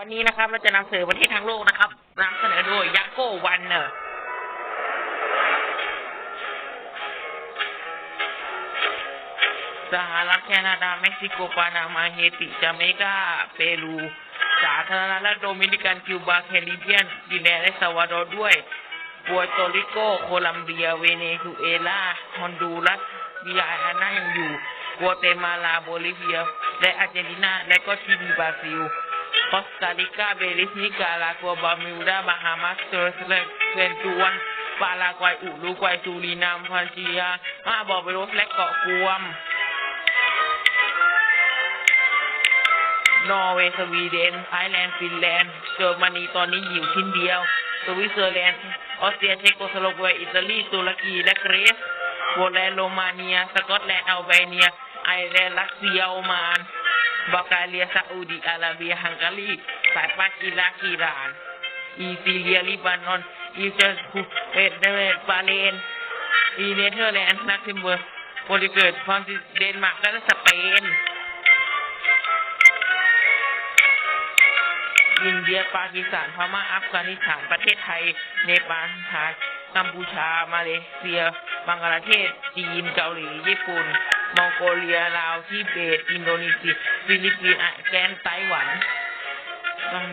วันนี้นะครับเราจะนำเสนอประเทศทั้งโลกนะครับนำเสนอโดยยักโกวันเนอร์สหรัฐแคนาดาเม็กซิโกปานามาเฮติจาเมกาเปรูสาธารณรัฐโดมินิกันคิวบาแคริบเบียนกินแดนและซาวาดอร์ด้วยปัวโตริโก โคลัมเบีย เวเนซุเอลาฮอนดูรัสวิยาอานายังอยู่กัวเตมาลาโบลิเวีย และอาร์เจนตินา และก็ชิลีบราซิล คอสตาริกา เบลิส นิการากัว บามิวดาบาฮามัสเซอร์สเลเซนจวนปารากวัยอุรุกวัยซูรินามพันจียามาบอร์เบโรส และเกาะกวม นอร์เวย์ สวีเดน ไอร์แลนด์ ฟินแลนด์เยอรมนี ตอนนี้อยู่ชิ้นเดียว สวิตเซอร์แลนด์ ออสเตรีย เชโกสโลวาเกีย อิตาลี ตุรกี และกรีซโปแลนด์ โรมาเนีย สกอตแลนด์ อัลเบเนีย ไอร์แลนด์ รัสเซีย โอมาน บัลแกเรียซาอุดิอาระเบียฮังการีสาปากีรักอิรานอีซีเรียลิบานอนอีเจอร์คูเวตเนเวตบาเรนอีเนเธอร์แลนด์ลักเซมเบิร์โปรตุเกสฟรานซิสเดนมาร์กและสเปนอินเดียปากีสถานพม่าอัฟกานิสถานประเทศไทย เนปาลไทยกัมพูชา มาเลเซีย บังกลาเทศ จีน เกาหลี ญี่ปุ่น มองโกเลียลาวทิเบต อินโดนีเซียฟิลิปปินส์แลนด์ไต้หวันบัง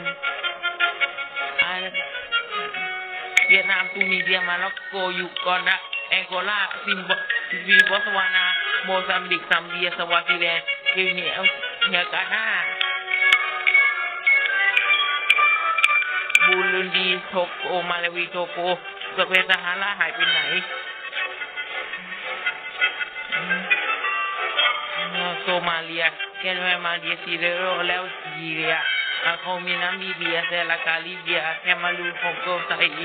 เวียดนามตูนิเซียมาร็อกโกยูกอนดาแองโกลาซิมบีบอสวานา โมซัมบิกซัมเบียสวาซิแลนด์กินีเอลเนียกาน่าบูรุนดีโทโกมาลาวีโทโกสเปนซาฮาราหายไปไหน มาเลียแกนแวมาเดียซีเรโรแล้วจีเรียอาโคมีนามีเบียเซลากาลิเบียแคมารูโคโกไซเอ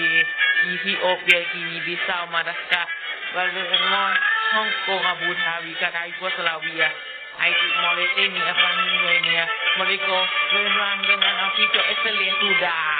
อีธิโอเปียกินีบิซาวมาดัสกาบาเลมอนฮ่องกงอาบูทาวิกาไดกัวสลาเวียไอติมอริเตเนียฟรังเวเนียมอริโกเรนรังเรนันอาฟิโกเอสเตเลียซูดาน